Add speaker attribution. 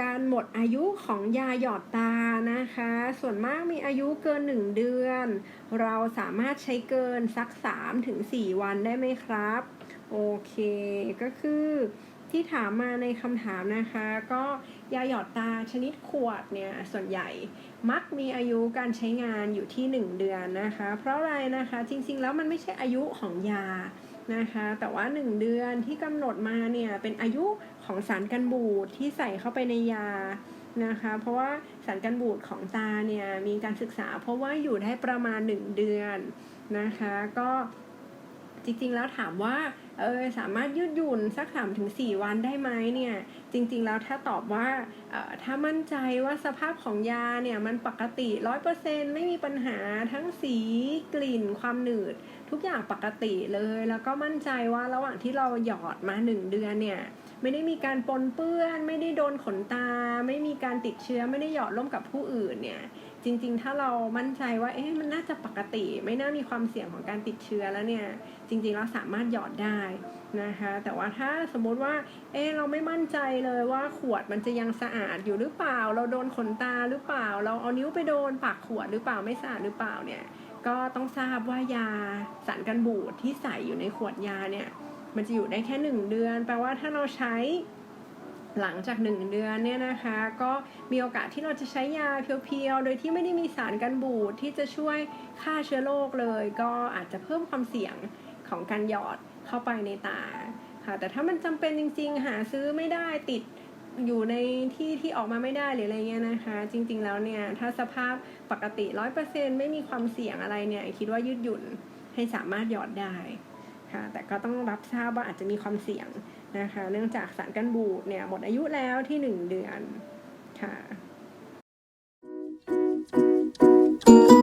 Speaker 1: การหมดอายุของยาหยอดตานะคะ ส่วนมากมีอายุเกิน 1 เดือน เราสามารถใช้เกินสัก 3-4 วันได้ไหมครับ โอเค ก็คือที่ถามมาในคำถามนะคะ ก็ยาหยอดตาชนิดขวดเนี่ย ส่วนใหญ่มักมีอายุการใช้งานอยู่ที่ 1 เดือนนะคะ เพราะอะไรนะคะจริงๆ แล้วมันไม่ใช่อายุของยา นะคะแต่ว่า 1 เดือนที่กำหนดมาเนี่ยเป็นอายุของสารกันบูดที่ใส่เข้าไปในยานะคะเพราะว่าสารกันบูดของตาเนี่ยมีการศึกษา เพราะว่าอยู่ได้ประมาณ 1 เดือนนะคะก็จริงๆแล้วถามว่า เออสามารถยืดหยุ่นสัก3ถึง4วันได้ไหมเนี่ย จริงๆแล้วถ้าตอบว่าเออถ้ามั่นใจว่าสภาพของยาเนี่ยมันปกติ 100%ไม่มีปัญหาทั้งสีกลิ่น ความหนืด ทุกอย่างปกติเลย แล้วก็มั่นใจว่าระหว่างที่เราหยอดมา 1 เดือนเนี่ยไม่ได้มีการปนเปื้อน ไม่ได้โดนขนตา ไม่มีการติดเชื้อไม่ได้หยอดร่วมกับผู้อื่นเนี่ยจริงๆ ถ้าเรามั่นใจว่า เอ๊ะมันน่าจะปกติ ไม่น่ามีความเสี่ยงของการติดเชื้อแล้วเนี่ย จริงๆเราสามารถหยอดได้นะคะแต่ว่าถ้าสมมติว่าเอ๊ะเราไม่มั่นใจเลยว่าขวดมันจะยังสะอาดอยู่หรือเปล่า เราโดนขนตาหรือเปล่า เราเอานิ้วไปโดนปากขวดหรือเปล่าไม่สะอาดหรือเปล่าเนี่ยก็ต้องทราบว่ายาสารกันบูดที่ใส่อยู่ในขวดยาเนี่ยมันจะอยู่ได้แค่หนึ่งเดือน แปลว่าถ้าเราใช้หลังจากหนึ่งเดือนเนี่ยนะคะ ก็มีโอกาสที่เราจะใช้ยาเพียวๆ โดยที่ไม่ได้มีสารกันบูดที่จะช่วยฆ่าเชื้อโรคเลย ก็อาจจะเพิ่มความเสี่ยง ของการหยอดเข้าไปในตาค่ะ แต่ถ้ามันจำเป็นจริง ๆ หาซื้อไม่ได้ติดอยู่ในที่ที่ออกมาไม่ได้หรืออะไรเงี้ยนะคะ จริง ๆ แล้วเนี่ย ถ้าสภาพปกติ100%ไม่มีความเสี่ยงอะไรเนี่ย คิดว่ายืดหยุ่นให้สามารถหยอดได้ค่ะ แต่ก็ต้องรับทราบว่าอาจจะมีความเสี่ยงนะคะ เนื่องจากสารกันบูดเนี่ยหมดอายุแล้วที่1เดือนค่ะ